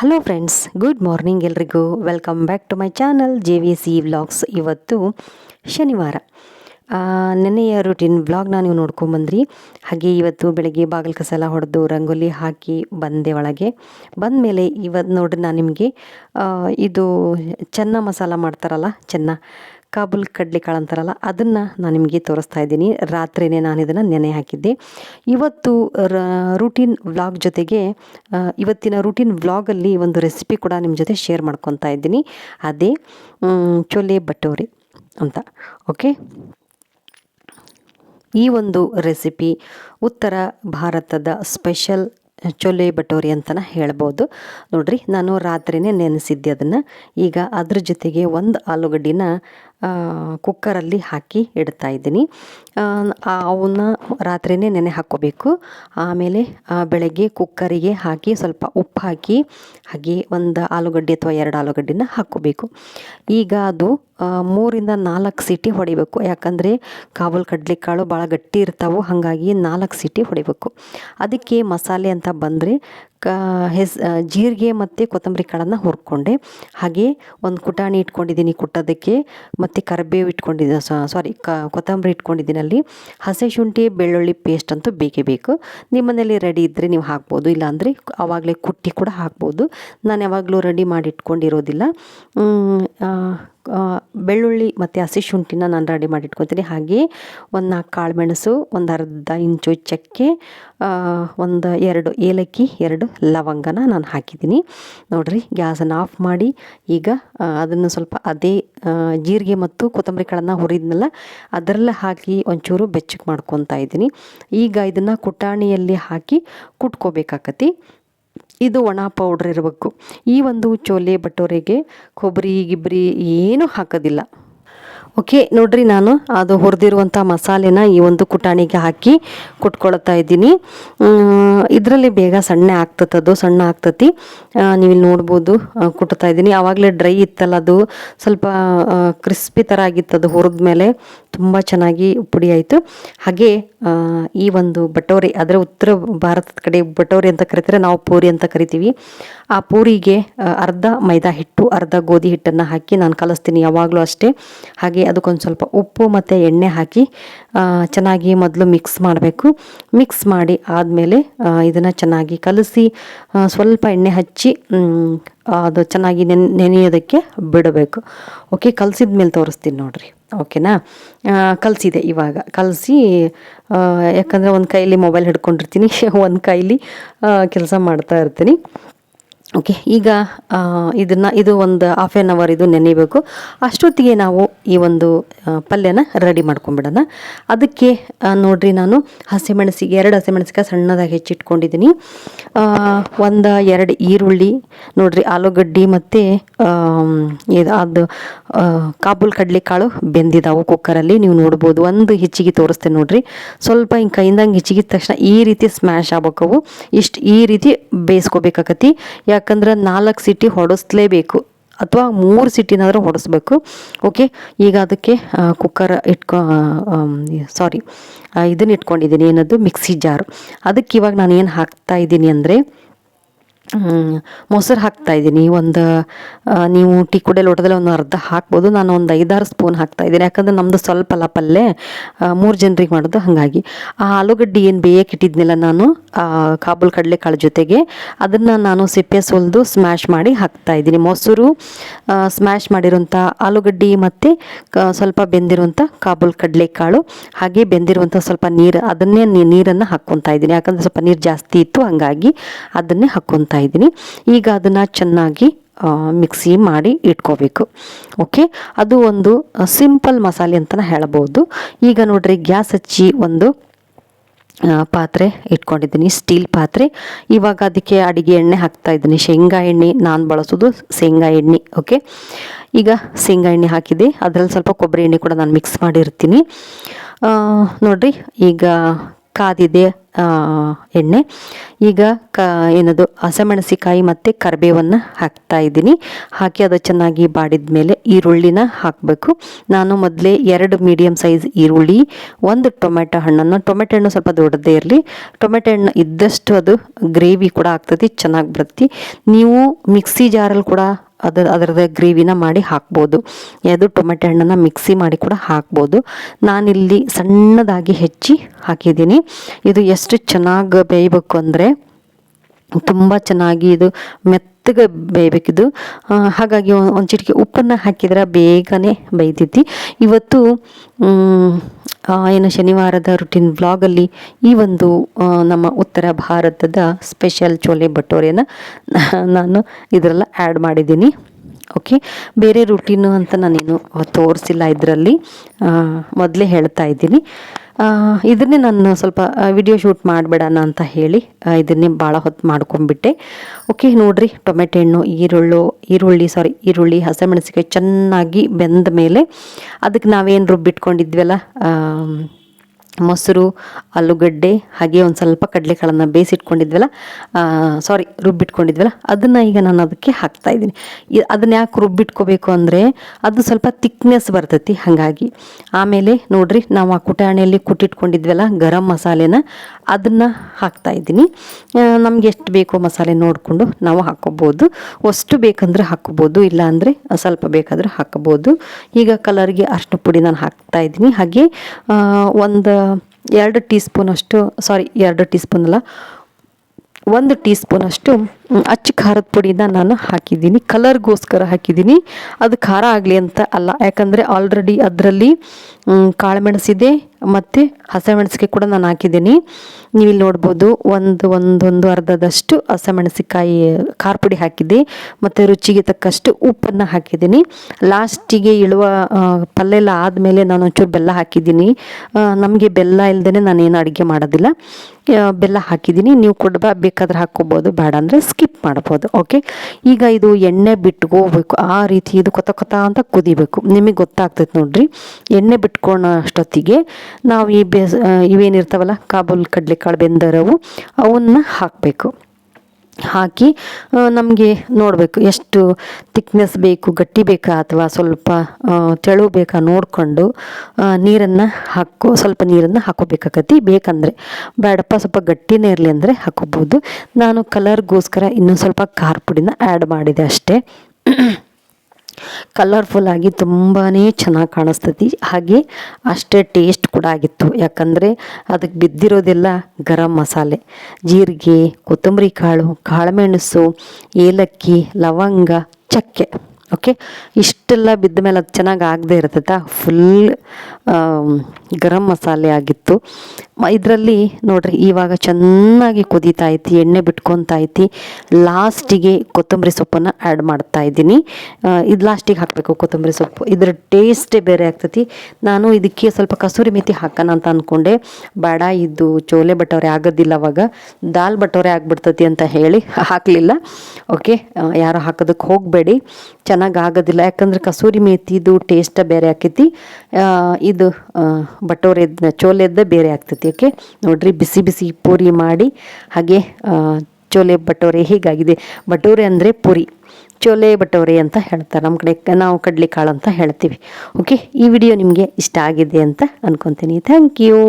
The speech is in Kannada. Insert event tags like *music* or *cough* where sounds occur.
ಹಲೋ ಫ್ರೆಂಡ್ಸ್ ಗುಡ್ ಮಾರ್ನಿಂಗ್ ಎಲ್ರಿಗೂ. Welcome back to my channel J V C vlogs ಇವತ್ತು ಶನಿವಾರ. ನೆನ್ನೆಯ ರುಟೀನ್ ವ್ಲಾಗ್ನ ನೀವು ನೋಡ್ಕೊಂಬಂದ್ರಿ ಹಾಗೆ ಇವತ್ತು ಬೆಳಗ್ಗೆ ಬಾಗಿಲ ಕಸ ಎಲ್ಲ ಹೊಡೆದು ರಂಗೋಲಿ ಹಾಕಿ ಬಂದೆ ಒಳಗೆ. ಬಂದ ಮೇಲೆ ಇವತ್ತು ನೋಡ್ರಿ ನಾನು ನಿಮಗೆ ಇದು ಚೆನ್ನ ಮಸಾಲ ಮಾಡ್ತಾರಲ್ಲ, ಚೆನ್ನ. ಕಾಬೂಲ್ ಕಡಲೆಕಾಳು ಅಂತಾರಲ್ಲ, ಅದನ್ನು ನಾನು ನಿಮಗೆ ತೋರಿಸ್ತಾ ಇದ್ದೀನಿ. ರಾತ್ರಿನೇ ನಾನು ಇದನ್ನು ನೆನೆ ಹಾಕಿದ್ದೆ. ಇವತ್ತು ರೂಟೀನ್ ವ್ಲಾಗ್ ಜೊತೆಗೆ ಇವತ್ತಿನ ರೂಟೀನ್ ವ್ಲಾಗಲ್ಲಿ ಒಂದು ರೆಸಿಪಿ ಕೂಡ ನಿಮ್ಮ ಜೊತೆ ಶೇರ್ ಮಾಡ್ಕೊತಾ ಇದ್ದೀನಿ. ಅದೇ ಚೊಲೆ ಭಟೋರಿ ಅಂತ ಓಕೆ ಈ ಒಂದು ರೆಸಿಪಿ ಉತ್ತರ ಭಾರತದ ಸ್ಪೆಷಲ್ ಚೊಲೆ ಬಟೋರಿ ಅಂತಲೇ ಹೇಳ್ಬೋದು. ನೋಡ್ರಿ, ನಾನು ರಾತ್ರಿನೇ ನೆನೆಸಿದ್ದೆ ಅದನ್ನು. ಈಗ ಅದ್ರ ಜೊತೆಗೆ ಒಂದು ಆಲೂಗಡ್ಡಿನ ಕುಕ್ಕರಲ್ಲಿ ಹಾಕಿ ಇಡ್ತಾ ಇದ್ದೀನಿ. ಅವನ್ನ ರಾತ್ರಿನೇ ನೆನೆ ಹಾಕ್ಕೋಬೇಕು. ಆಮೇಲೆ ಬೆಳಗ್ಗೆ ಕುಕ್ಕರಿಗೆ ಹಾಕಿ ಸ್ವಲ್ಪ ಉಪ್ಪು ಹಾಕಿ, ಹಾಗೆ ಒಂದು ಆಲೂಗಡ್ಡೆ ಅಥವಾ ಎರಡು ಆಲೂಗಡ್ಡೆನ ಹಾಕ್ಕೋಬೇಕು. ಈಗ ಅದು ಮೂರಿಂದ ನಾಲ್ಕು ಸೀಟಿ ಹೊಡಿಬೇಕು. ಯಾಕಂದರೆ ಕಾಬೂಲ್ ಕಡಲೆಕಾಳು ಭಾಳ ಗಟ್ಟಿ ಇರ್ತಾವೆ, ಹಾಗಾಗಿ ನಾಲ್ಕು ಸೀಟಿ ಹೊಡಿಬೇಕು. ಅದಕ್ಕೆ ಮಸಾಲೆ ಅಂತ ಬಂದರೆ ಕ, ಹೆಸ್ ಜೀರಿಗೆ ಮತ್ತು ಕೊತ್ತಂಬರಿ ಕಾಳನ್ನು ಹುರ್ಕೊಂಡೆ. ಹಾಗೆ ಒಂದು ಕುಟಾಣಿ ಇಟ್ಕೊಂಡಿದ್ದೀನಿ ಕುಟ್ಟೋದಕ್ಕೆ, ಮತ್ತು ಕರಿಬೇವು ಇಟ್ಕೊಂಡಿದ್ದೆ ಸಾರಿ ಕ, ಕೊತ್ತಂಬರಿ ಇಟ್ಕೊಂಡಿದ್ದೀನಿ ಅಲ್ಲಿ. ಹಸೆ ಶುಂಠಿ, ಬೆಳ್ಳುಳ್ಳಿ ಪೇಸ್ಟ್ ಅಂತೂ ಬೇಕೇ ಬೇಕು. ನಿಮ್ಮನೇಲಿ ರೆಡಿ ಇದ್ದರೆ ನೀವು ಹಾಕ್ಬೋದು, ಇಲ್ಲಾಂದರೆ ಆವಾಗಲೇ ಕುಟ್ಟಿ ಕೂಡ ಹಾಕ್ಬೋದು. ನಾನು ಯಾವಾಗಲೂ ರೆಡಿ ಮಾಡಿ ಇಟ್ಕೊಂಡಿರೋದಿಲ್ಲ. ಬೆಳ್ಳುಳ್ಳಿ ಮತ್ತು ಹಸಿ ಶುಂಠಿನ ನಾನು ರೆಡಿ ಮಾಡಿ ಇಟ್ಕೊತೀನಿ ಹಾಗೆ ಒಂದು ನಾಲ್ಕು ಕಾಳು ಮೆಣಸು, ಒಂದು ಅರ್ಧ ಇಂಚು ಚಕ್ಕೆ ಒಂದು ಎರಡು ಏಲಕ್ಕಿ, ಎರಡು ಲವಂಗನ ನಾನು ಹಾಕಿದ್ದೀನಿ. ನೋಡಿರಿ ಗ್ಯಾಸನ್ನು ಆಫ್ ಮಾಡಿ ಈಗ ಅದನ್ನು ಸ್ವಲ್ಪ ಅದೇ ಜೀರಿಗೆ ಮತ್ತು ಕೊತ್ತಂಬರಿ ಕಾಳನ್ನು ಹುರಿದ್ನಲ್ಲ, ಅದರಲ್ಲೇ ಹಾಕಿ ಒಂಚೂರು ಬೆಚ್ಚಗೆ ಮಾಡ್ಕೊತಾ ಇದ್ದೀನಿ. ಈಗ ಇದನ್ನು ಕುಟಾಣಿಯಲ್ಲಿ ಹಾಕಿ ಕುಟ್ಕೋಬೇಕಾಕತಿ. ಇದು ಒಣ ಪೌಡ್ರ್ ಇರಬೇಕು. ಈ ಒಂದು ಚೋಲೆ ಬಟೋರೆಗೆ ಕೊಬ್ಬರಿ ಗಿಬ್ರಿ ಏನೂ ಹಾಕೋದಿಲ್ಲ. ಓಕೆ ನೋಡ್ರಿ ನಾನು ಅದು ಹುರಿದಿರುವಂಥ ಮಸಾಲೆನ ಈ ಒಂದು ಕುಟಾಣಿಗೆ ಹಾಕಿ ಕುಟ್ಕೊಳ್ತಾ ಇದ್ದೀನಿ. ಇದರಲ್ಲಿ ಬೇಗ ಸಣ್ಣ ಆಗ್ತದೆ ಅದು, ಸಣ್ಣ ಆಗ್ತತಿ. ನೀವು ಇಲ್ಲಿ ನೋಡ್ಬೋದು ಕುಟ್ತಾ ಇದ್ದೀನಿ. ಆವಾಗಲೇ ಡ್ರೈ ಇತ್ತಲ್ಲ ಅದು, ಸ್ವಲ್ಪ ಕ್ರಿಸ್ಪಿ ಥರ ಆಗಿತ್ತು ಅದು ಹುರಿದ ಮೇಲೆ ತುಂಬ ಚೆನ್ನಾಗಿ ಪುಡಿ ಆಯಿತು. ಹಾಗೆ ಈ ಒಂದು ಬಟೋರಿ, ಅದರ ಉತ್ತರ ಭಾರತದ ಕಡೆ ಬಟೋರಿ ಅಂತ ಕರಿತಾರೆ, ನಾವು ಪೂರಿ ಅಂತ ಕರಿತೀವಿ. ಆ ಪೂರಿಗೆ ಅರ್ಧ ಮೈದಾ ಹಿಟ್ಟು, ಅರ್ಧ ಗೋಧಿ ಹಿಟ್ಟನ್ನು ಹಾಕಿ ನಾನು ಕಲಿಸ್ತೀನಿ ಯಾವಾಗಲೂ ಅಷ್ಟೇ. ಹಾಗೆ ಅದಕ್ಕೊಂದು ಸ್ವಲ್ಪ ಉಪ್ಪು ಮತ್ತು ಎಣ್ಣೆ ಹಾಕಿ ಚೆನ್ನಾಗಿ ಮೊದಲು ಮಿಕ್ಸ್ ಮಾಡಬೇಕು. ಮಿಕ್ಸ್ ಮಾಡಿ ಆದಮೇಲೆ ಇದನ್ನು ಚೆನ್ನಾಗಿ ಕಲಸಿ ಸ್ವಲ್ಪ ಎಣ್ಣೆ ಹಚ್ಚಿ ಅದು ಚೆನ್ನಾಗಿ ನೆನ್, ನೆನೆಯೋದಕ್ಕೆ ಬಿಡಬೇಕು. ಓಕೆ ಕಲಸಿದ ಮೇಲೆ ತೋರಿಸ್ತೀನಿ ನೋಡ್ರಿ. ಓಕೆನಾ? ಕಲಸಿದೆ ಇವಾಗ. ಕಲಸಿ ಯಾಕಂದರೆ ಒಂದು ಕೈಲಿ ಮೊಬೈಲ್ ಹಿಡ್ಕೊಂಡಿರ್ತೀನಿ. *laughs* ಒಂದು ಕೈಲಿ ಕೆಲಸ ಮಾಡ್ತಾ ಇರ್ತೀನಿ. ಓಕೆ ಈಗ ಇದನ್ನು, ಇದು ಒಂದು ಹಾಫ್ ಆ್ಯನ್ ಅವರ್ ಇದು ನೆನೆಯಬೇಕು ಅಷ್ಟೊತ್ತಿಗೆ ನಾವು ಈ ಒಂದು ಪಲ್ಯನ ರೆಡಿ ಮಾಡ್ಕೊಂಬಿಡೋಣ ಅದಕ್ಕೆ ನೋಡಿರಿ ನಾನು ಹಸಿಮೆಣಸಿಗೆ, ಎರಡು ಹಸಿಮೆಣಸಿಕಾಯಿ ಸಣ್ಣದಾಗಿ ಹೆಚ್ಚಿಟ್ಕೊಂಡಿದ್ದೀನಿ. ಒಂದು ಎರಡು ಈರುಳ್ಳಿ, ನೋಡಿರಿ ಆಲೂಗಡ್ಡೆ ಮತ್ತು ಇದು ಅದು ಕಾಬುಲ್ ಕಡಲೆಕಾಳು ಬೆಂದಿದ್ದಾವೆ ಕುಕ್ಕರಲ್ಲಿ ನೀವು ನೋಡ್ಬೋದು, ಒಂದು ಹೆಚ್ಚಿಗೆ ತೋರಿಸ್ತೇನೆ ನೋಡಿರಿ. ಸ್ವಲ್ಪ ಹಿಂಗೆ ಕೈಯಿಂದಂಗೆ ಹೆಚ್ಚಿಗಿದ ತಕ್ಷಣ ಈ ರೀತಿ ಸ್ಮ್ಯಾಶ್ ಆಗ್ಬೇಕವು. ಇಷ್ಟು ಈ ರೀತಿ ಬೇಯಿಸ್ಕೋಬೇಕಾಕತಿ. ಯಾಕಂದ್ರೆ ನಾಲ್ಕು ಸಿಟಿ ಹೊಡೆಸ್ಲೇಬೇಕು ಅಥವಾ ಮೂರು ಸಿಟಿನಾದರೂ ಹೊಡೆಸ್ಬೇಕು. ಓಕೆ ಈಗ ಅದಕ್ಕೆ ಕುಕ್ಕರ್ ಇಟ್ಕೊ ಸಾರಿ ಇದನ್ನ ಇಟ್ಕೊಂಡಿದ್ದೀನಿ ಏನದು? Mixie jar. ಅದಕ್ಕೆ ಇವಾಗ ನಾನು ಏನು ಹಾಕ್ತಾ ಇದ್ದೀನಿ ಅಂದರೆ ಮೊಸರು ಹಾಕ್ತಾ ಇದ್ದೀನಿ. ಒಂದು ನೀವು ಟೀ ಕುಡೆ ಲೋಟದಲ್ಲಿ ಒಂದು ಅರ್ಧ ಹಾಕ್ಬೋದು. ನಾನು ಒಂದು ಐದಾರು ಸ್ಪೂನ್ ಹಾಕ್ತಾ ಇದ್ದೀನಿ. ಯಾಕಂದ್ರೆ ನಮ್ಮದು ಸ್ವಲ್ಪ ಅಲ್ಲ ಪಲ್ಯ ಮೂರು ಜನರಿಗೆ ಮಾಡೋದು ಹಾಗಾಗಿ. ಆ ಆಲೂಗಡ್ಡೆ ಏನು ಬೇಯಕ್ಕೆ ಇಟ್ಟಿದ್ನಲ್ಲ ನಾನು ಕಾಬುಲ್ ಕಡಲೆಕಾಳು ಜೊತೆಗೆ, ಅದನ್ನು ನಾನು ಸಿಪ್ಪೆ ಸುಲಿದು ಸ್ಮ್ಯಾಶ್ ಮಾಡಿ ಹಾಕ್ತಾ ಇದ್ದೀನಿ. ಮೊಸರು ಸ್ಮ್ಯಾಶ್ ಮಾಡಿರೋಂಥ ಆಲೂಗಡ್ಡೆ ಮತ್ತು ಸ್ವಲ್ಪ ಬೆಂದಿರುವಂಥ ಕಾಬೂಲ್ ಕಡಲೆಕಾಳು, ಹಾಗೆ ಬೆಂದಿರುವಂಥ ಸ್ವಲ್ಪ ನೀರು, ಅದನ್ನೇ ನೀರನ್ನು ಹಾಕ್ಕೊತಾ ಇದ್ದೀನಿ. ಯಾಕಂದರೆ ಸ್ವಲ್ಪ ನೀರು ಜಾಸ್ತಿ ಇತ್ತು, ಹಾಗಾಗಿ ಅದನ್ನೇ ಹಾಕ್ಕೊತಾ ಇದ್ದೀನಿ. ಈಗ ಅದನ್ನು ಚೆನ್ನಾಗಿ ಮಿಕ್ಸಿ ಮಾಡಿ ಇಟ್ಕೋಬೇಕು. ಓಕೆ ಅದು ಒಂದು ಸಿಂಪಲ್ ಮಸಾಲೆ ಅಂತಲೇ ಹೇಳ್ಬೋದು ಈಗ ನೋಡ್ರಿ, ಗ್ಯಾಸ್ ಹಚ್ಚಿ ಒಂದು ಪಾತ್ರೆ ಇಟ್ಕೊಂಡಿದ್ದೀನಿ ಸ್ಟೀಲ್ ಪಾತ್ರೆ. ಇವಾಗ ಅದಕ್ಕೆ ಅಡಿಗೆ ಎಣ್ಣೆ ಹಾಕ್ತಾ ಇದ್ದೀನಿ. ಶೇಂಗಾ ಎಣ್ಣೆ ನಾನು ಬಳಸೋದು ಶೇಂಗಾ ಎಣ್ಣೆ ಓಕೆ ಈಗ ಶೇಂಗಾ ಎಣ್ಣೆ ಹಾಕಿದೆ. ಅದರಲ್ಲಿ ಸ್ವಲ್ಪ ಕೊಬ್ಬರಿ ಎಣ್ಣೆ ಕೂಡ ನಾನು ಮಿಕ್ಸ್ ಮಾಡಿರ್ತೀನಿ. ನೋಡ್ರಿ, ಈಗ ಕಾದಿದೆ ಎಣ್ಣೆ. ಈಗ ಕ, ಏನದು ಹಸಿಮೆಣಸಿಕಾಯಿ ಮತ್ತು ಕರಿಬೇವನ್ನು ಹಾಕ್ತಾ ಇದ್ದೀನಿ. ಹಾಕಿ ಅದು ಚೆನ್ನಾಗಿ ಬಾಡಿದ ಮೇಲೆ ಈರುಳ್ಳಿನ ಹಾಕಬೇಕು. ನಾನು ಮೊದಲೇ ಎರಡು ಮೀಡಿಯಮ್ ಸೈಜ್ ಈರುಳ್ಳಿ, ಒಂದು ಟೊಮೆಟೊ ಹಣ್ಣನ್ನು, ಟೊಮೆಟೊ ಹಣ್ಣು ಸ್ವಲ್ಪ ದೊಡ್ಡದೇ ಇರಲಿ. ಟೊಮೆಟೊ ಹಣ್ಣು ಇದ್ದಷ್ಟು ಅದು ಗ್ರೇವಿ ಕೂಡ ಆಗ್ತದೆ, ಚೆನ್ನಾಗಿ ಬರುತ್ತೆ. ನೀವು ಮಿಕ್ಸಿ ಜಾರಲ್ಲಿ ಕೂಡ ಅದರ ಅದರದ ಗ್ರೇವಿನ ಮಾಡಿ ಹಾಕ್ಬೋದು. ಯಾವುದು ಟೊಮೆಟೊ ಹಣ್ಣನ್ನು ಮಿಕ್ಸಿ ಮಾಡಿ ಕೂಡ ಹಾಕ್ಬೋದು. ನಾನಿಲ್ಲಿ ಸಣ್ಣದಾಗಿ ಹೆಚ್ಚಿ ಹಾಕಿದ್ದೀನಿ. ಇದು ಎಷ್ಟು ಚೆನ್ನಾಗಿ ಬೇಯಬೇಕು ಅಂದರೆ ತುಂಬ ಚೆನ್ನಾಗಿ ಇದು ಮೆತ್ತಗೆ ಬೇಯಬೇಕಿದು. ಹಾಗಾಗಿ ಒಂದು ಚಿಟಿಕೆ ಉಪ್ಪನ್ನು ಹಾಕಿದ್ರೆ ಬೇಗನೆ ಬೇಯ್ತೈತಿ ಇವತ್ತು ಏನು ಶನಿವಾರದ ರುಟೀನ್ ಬ್ಲಾಗಲ್ಲಿ ಈ ಒಂದು ನಮ್ಮ ಉತ್ತರ ಭಾರತದ ಸ್ಪೆಷಲ್ ಚೋಲೆ ಭಟೋರೆನ ನಾನು ಇದರಲ್ಲ ಆ್ಯಡ್ ಮಾಡಿದ್ದೀನಿ. ಓಕೆ ಬೇರೆ ರುಟೀನು ಅಂತ ನಾನೇನು ತೋರಿಸಿಲ್ಲ ಇದರಲ್ಲಿ. ಮೊದಲೇ ಹೇಳ್ತಾ ಇದ್ದೀನಿ. ಇದನ್ನೇ ನಾನು ಸ್ವಲ್ಪ ವಿಡಿಯೋ ಶೂಟ್ ಮಾಡಬೇಡಣ ಅಂತ ಹೇಳಿ ಇದನ್ನೇ ಭಾಳ ಹೊತ್ತು ಮಾಡ್ಕೊಂಡ್ಬಿಟ್ಟೆ. ಓಕೆ ನೋಡಿರಿ, ಟೊಮೆಟೊ ಹಣ್ಣು, ಈರುಳ್ಳು, ಈರುಳ್ಳಿ ಸಾರಿ ಈರುಳ್ಳಿ ಹಸಿಮೆಣಸಿಕಾಯಿ ಚೆನ್ನಾಗಿ ಬೆಂದ ಮೇಲೆ ಅದಕ್ಕೆ ನಾವೇನು ರುಬ್ಬಿಟ್ಕೊಂಡಿದ್ವಲ್ಲ ಮೊಸರು, ಆಲೂಗಡ್ಡೆ, ಹಾಗೆ ಒಂದು ಸ್ವಲ್ಪ ಕಡಲೆಕಾಳನ್ನು ಬೇಯಿಸಿಟ್ಕೊಂಡಿದ್ವಲ್ಲ ಸಾರಿ ರುಬ್ಬಿಟ್ಕೊಂಡಿದ್ವಲ್ಲ, ಅದನ್ನು ಈಗ ನಾನು ಅದಕ್ಕೆ ಹಾಕ್ತಾ ಇದ್ದೀನಿ. ಅದನ್ನ ಯಾಕೆ ರುಬ್ಬಿಟ್ಕೋಬೇಕು ಅಂದರೆ, ಅದು ಸ್ವಲ್ಪ ತಿಕ್ನೆಸ್ ಬರ್ತೈತಿ, ಹಾಗಾಗಿ. ಆಮೇಲೆ ನೋಡಿರಿ, ನಾವು ಆ ಕುಟಾಣಿಯಲ್ಲಿ ಕುಟ್ಟಿಟ್ಕೊಂಡಿದ್ವಲ್ಲ, ಗರಂ ಮಸಾಲೆನ, ಅದನ್ನು ಹಾಕ್ತಾ ಇದ್ದೀನಿ. ನಮ್ಗೆ ಎಷ್ಟು ಬೇಕೋ ಮಸಾಲೆ ನೋಡಿಕೊಂಡು ನಾವು ಹಾಕ್ಕೋಬೋದು. ಅಷ್ಟು ಬೇಕಂದ್ರೆ ಹಾಕ್ಕೋಬೋದು, ಇಲ್ಲ ಅಂದರೆ ಸ್ವಲ್ಪ ಬೇಕಾದರೂ ಹಾಕ್ಕೋಬೋದು. ಈಗ ಕಲರ್ಗೆ ಅಷ್ಟು ಪುಡಿ ನಾನು ಹಾಕ್ತಾ ಇದ್ದೀನಿ. ಹಾಗೆ ಒಂದು ಎರಡು ಟೀ ಸ್ಪೂನಷ್ಟು ಸಾರಿ ಎರಡು ಟೀ ಸ್ಪೂನ್ ಅಲ್ಲ ಒಂದು ಟೀ ಸ್ಪೂನಷ್ಟು ಅಚ್ಚ ಖಾರದ ಪುಡಿನ ನಾನು ಹಾಕಿದ್ದೀನಿ. ಕಲರ್ಗೋಸ್ಕರ ಹಾಕಿದ್ದೀನಿ. ಅದು ಖಾರ ಆಗಲಿ ಅಂತ ಅಲ್ಲ. ಯಾಕಂದರೆ ಆಲ್ರೆಡಿ ಅದರಲ್ಲಿ ಕಾಳುಮೆಣಸಿದೆ ಮತ್ತು ಹಸಿಮೆಣಸಿಗೆ ಕೂಡ ನಾನು ಹಾಕಿದ್ದೀನಿ. ನೀವು ಇಲ್ಲಿ ನೋಡ್ಬೋದು, ಒಂದು ಒಂದೊಂದು ಅರ್ಧದಷ್ಟು ಹಸಿಮೆಣಸಿಕಾಯಿ ಖಾರ ಪುಡಿ ಹಾಕಿದ್ದೆ. ಮತ್ತು ರುಚಿಗೆ ತಕ್ಕಷ್ಟು ಉಪ್ಪನ್ನು ಹಾಕಿದ್ದೀನಿ. ಲಾಸ್ಟಿಗೆ ಇಳುವ ಪಲ್ಯ ಎಲ್ಲ ಆದಮೇಲೆ ನಾನು ಒಂಚೂರು ಬೆಲ್ಲ ಹಾಕಿದ್ದೀನಿ. ನಮಗೆ ಬೆಲ್ಲ ಇಲ್ಲದೇ ನಾನೇನು ಅಡುಗೆ ಮಾಡೋದಿಲ್ಲ. ಬೆಲ್ಲ ಹಾಕಿದ್ದೀನಿ. ನೀವು ಕೊಡ್ಬ ಬೇಕಾದ್ರೆ ಹಾಕ್ಕೋಬೋದು, ಬೇಡ ಅಂದರೆ ಸ್ಕಿಪ್ ಮಾಡ್ಬೋದು ಓಕೆ ಈಗ ಇದು ಎಣ್ಣೆ ಬಿಟ್ಕೋಬೇಕು. ಆ ರೀತಿ ಇದು ಕೊತ ಕೊತ ಅಂತ ಕುದಿಬೇಕು. ನಿಮಗೆ ಗೊತ್ತಾಗ್ತೈತೆ ನೋಡ್ರಿ. ಎಣ್ಣೆ ಬಿಟ್ಕೊಳ್ಳೋ ಅಷ್ಟೊತ್ತಿಗೆ ನಾವು ಈ ಬೇಸ್ ಇವೇನಿರ್ತಾವಲ್ಲ, ಕಾಬೂಲ್ ಕಡಲೆಕಾಳು ಬೆಂದರವು, ಅವನ್ನ ಹಾಕಬೇಕು. ಹಾಕಿ ನಮಗೆ ನೋಡಬೇಕು, ಎಷ್ಟು ತಿಕ್ನೆಸ್ ಬೇಕು, ಗಟ್ಟಿ ಬೇಕಾ ಅಥವಾ ಸ್ವಲ್ಪ ತೆಳು ಬೇಕಾ ನೋಡಿಕೊಂಡು ನೀರನ್ನು ಹಾಕೋ, ಸ್ವಲ್ಪ ನೀರನ್ನು ಹಾಕೋಬೇಕಾಗತ್ತಿ. ಬೇಕಂದರೆ, ಬೇಡಪ್ಪ, ಸ್ವಲ್ಪ ಗಟ್ಟಿನೇ ಇರಲಿ ಅಂದರೆ ಹಾಕೋಬೋದು. ನಾನು ಕಲರ್ಗೋಸ್ಕರ ಇನ್ನೊಂದು ಸ್ವಲ್ಪ ಖಾರ ಪುಡಿನ ಆ್ಯಡ್ ಮಾಡಿದೆ ಅಷ್ಟೇ. ಕಲರ್ಫುಲ್ ಆಗಿ ತುಂಬಾ ಚೆನ್ನಾಗಿ ಕಾಣಿಸ್ತೈತಿ. ಹಾಗೆ ಅಷ್ಟೇ ಟೇಸ್ಟ್ ಕೂಡ ಆಗಿತ್ತು. ಯಾಕಂದರೆ ಅದಕ್ಕೆ ಬಿದ್ದಿರೋದೆಲ್ಲ ಗರಂ ಮಸಾಲೆ. ಜೀರಿಗೆ, ಕೊತ್ತಂಬರಿ ಕಾಳು, ಕಾಳುಮೆಣಸು, ಏಲಕ್ಕಿ, ಲವಂಗ, ಚಕ್ಕೆ. ಓಕೆ ಇಷ್ಟೆಲ್ಲ ಬಿದ್ದ ಮೇಲೆ ಅದು ಚೆನ್ನಾಗಿ ಆಗದೆ ಇರ್ತೈತ? ಫುಲ್ ಗರಂ ಮಸಾಲೆ ಆಗಿತ್ತು. ಇದರಲ್ಲಿ ನೋಡ್ರಿ, ಇವಾಗ ಚೆನ್ನಾಗಿ ಕುದೀತಾ ಐತಿ, ಎಣ್ಣೆ ಬಿಟ್ಕೊತಾ ಐತಿ. ಲಾಸ್ಟಿಗೆ ಕೊತ್ತಂಬರಿ ಸೊಪ್ಪನ್ನು ಆ್ಯಡ್ ಮಾಡ್ತಾ ಇದ್ದೀನಿ. ಇದು ಲಾಸ್ಟಿಗೆ ಹಾಕಬೇಕು ಕೊತ್ತಂಬರಿ ಸೊಪ್ಪು. ಇದರ ಟೇಸ್ಟೇ ಬೇರೆ ಆಗ್ತೈತಿ. ನಾನು ಇದಕ್ಕೆ ಸ್ವಲ್ಪ ಕಸೂರಿ ಮೇಥಿ ಹಾಕೋಣ ಅಂತ ಅಂದ್ಕೊಂಡೆ ಬೇಡ, ಇದು ಚೋಲೆ ಬಟೋರೆ ಆಗೋದಿಲ್ಲ ಅವಾಗ. ದಾಲ್ ಬಟೋರೆ ಆಗಿಬಿಡ್ತತಿ ಅಂತ ಹೇಳಿ ಹಾಕಲಿಲ್ಲ. ಓಕೆ ಯಾರು ಹಾಕೋದಕ್ಕೆ ಹೋಗಬೇಡಿ. ಚೆನ್ನಾಗಿ ಆಗೋದಿಲ್ಲ ಯಾಕಂದ್ರೆ ಕಸೂರಿ ಮೇಥಿದು ಟೇಸ್ಟ್ ಬೇರೆ ಆಕೈತಿ. ಇದು ಆ, ಬಟೋರೆದ ಚೋಲೆದ್ದ ಬೇರೆ ಆಗ್ತೈತಿ ಓಕೆ ನೋಡ್ರಿ ಬಿಸಿ ಬಿಸಿ ಪೂರಿ ಮಾಡಿ ಹಾಗೆ ಚೋಲೆ ಬಟೋರೆ ಹೀಗಾಗಿದೆ. ಬಟೋರೆ ಅಂದರೆ ಪೂರಿ. ಚೋಲೆ ಬಟೋರೆ ಅಂತ ಹೇಳ್ತಾರೆ ನಮ್ಮ ಕಡೆ ನಾವು ಕಡಲೆಕಾಳು ಅಂತ ಹೇಳ್ತೀವಿ ಓಕೆ ಈ ವಿಡಿಯೋ ನಿಮಗೆ ಇಷ್ಟ ಆಗಿದೆ ಅಂತ ಅನ್ಕೊತೀನಿ. Thank you